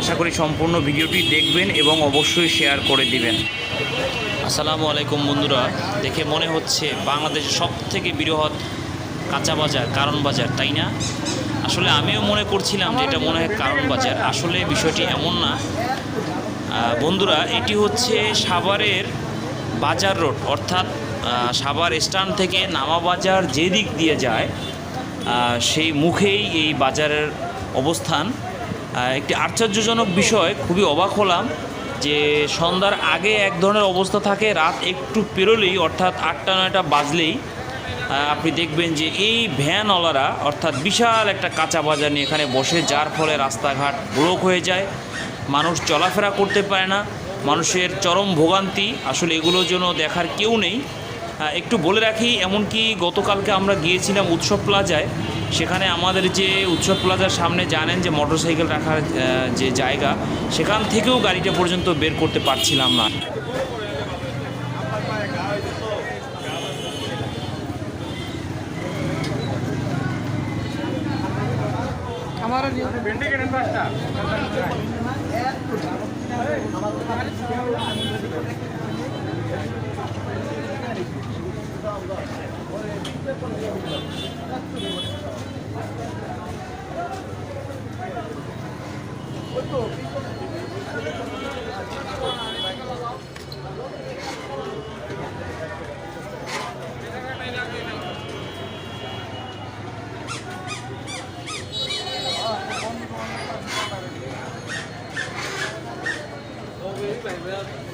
আশা করি সম্পূর্ণ ভিডিওটি দেখবেন এবং অবশ্যই শেয়ার করে দিবেন। আসসালামু আলাইকুম বন্ধুরা। দেখে মনে হচ্ছে বাংলাদেশের সব থেকে বৃহৎ কাঁচা বাজার কারণ বাজার, তাই না? আসলে আমিও মনে করছিলাম যে এটা মনে হয় কারণ বাজার। আসলে বিষয়টি এমন না। বন্ধুরা, এটি হচ্ছে সাভারের বাজার রোড, অর্থাৎ সাভার স্ট্যান্ড থেকে নামা বাজার যে দিক দিয়ে যায় সেই মুখেই এই বাজারের অবস্থান। একটি আশ্চর্যজনক বিষয়, খুবই অবাক হলাম যে সন্ধ্যার আগে এক ধরনের অবস্থা থাকে, রাত একটু পেরোলেই, অর্থাৎ আটটা নয়টা বাজলেই আপনি দেখবেন যে এই ভ্যানওয়ালারা, অর্থাৎ বিশাল একটা কাঁচা বাজার নিয়ে এখানে বসে, যার ফলে রাস্তাঘাট ব্লক হয়ে যায়, মানুষ চলাফেরা করতে পারে না, মানুষের চরম ভোগান্তি, আসলে এগুলোর জন্য দেখার কেউ নেই। একটু বলে রাখি, এমনকি গতকালকে আমরা গিয়েছিলাম উৎসব প্লাজায়। সেখানে আমাদের যে উৎসব প্লাজার সামনে জানেন যে মোটরসাইকেল রাখার যে জায়গা, সেখান থেকেও গাড়িটা পর্যন্ত বের করতে পারছিলাম না। আমার 一百不要